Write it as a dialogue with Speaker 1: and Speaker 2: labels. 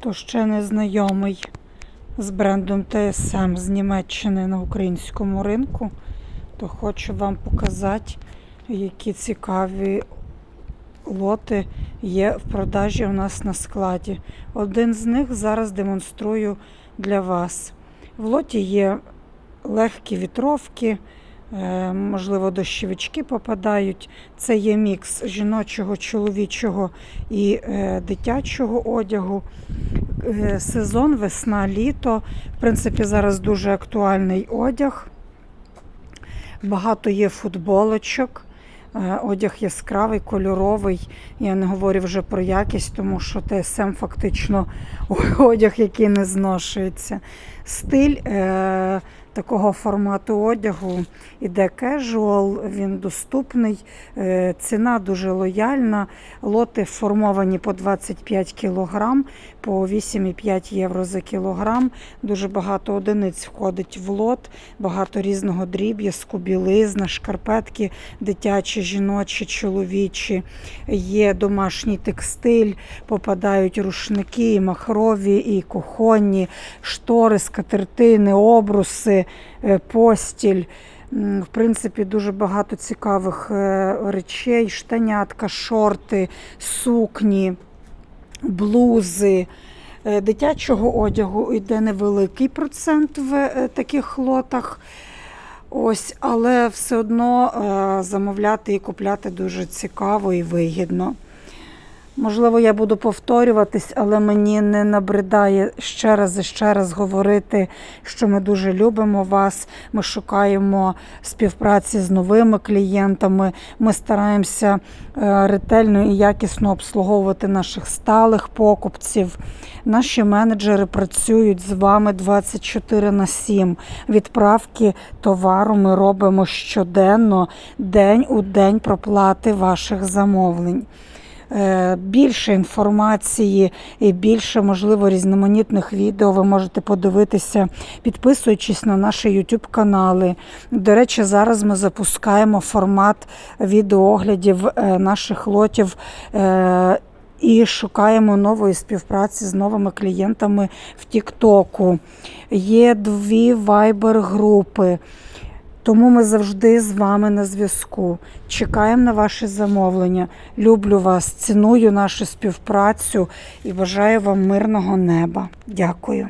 Speaker 1: Хто ще не знайомий з брендом TSM з Німеччини на українському ринку, то хочу вам показати, які цікаві лоти є в продажі у нас на складі. Один з них зараз демонструю для вас. В лоті є легкі вітровки, е, можливо, дощовички попадають. Це є мікс жіночого, чоловічого і е, дитячого одягу. Е, Сезон, весна, літо. В принципі, зараз дуже актуальний одяг. Багато є футболочок. Е, Одяг яскравий, кольоровий. Я не говорю вже про якість, тому що ТСМ фактично одяг, який не зношується. Стиль е, такого формату одягу іде кежуал, він доступний, е, ціна дуже лояльна. Лоти формовані по 25 кг, по 8,5 євро за кілограм. Дуже багато одиниць входить в лот, багато різного дріб'язку, білизна, шкарпетки дитячі, жіночі, чоловічі. Є домашній текстиль, попадають рушники, і махрові, і кухонні, штори, скатертини, обруси, постіль. В принципі, дуже багато цікавих е, речей: штанятка, шорти, сукні, блузи. Е, Дитячого одягу йде невеликий процент в е, таких лотах. Ось, але все одно е, замовляти і купляти дуже цікаво і вигідно. Можливо, я буду повторюватись, але мені не набридає ще раз і ще раз говорити, що ми дуже любимо вас. Ми шукаємо співпраці з новими клієнтами. Ми стараємося е, ретельно і якісно обслуговувати наших сталих покупців. Наші менеджери працюють з вами 24 на 7. Відправки товару ми робимо щоденно, день у день проплати ваших замовлень. Е, Більше інформації і більше, можливо, різноманітних відео ви можете подивитися, підписуючись на наші YouTube канали. До речі, зараз ми запускаємо формат відеооглядів е, наших лотів. е, І шукаємо нової співпраці з новими клієнтами в Тіктоку. Є дві вайбер-групи. Тому ми завжди з вами на зв'язку. Чекаємо на ваші замовлення. Люблю вас, ціную нашу співпрацю і бажаю вам мирного неба. Дякую.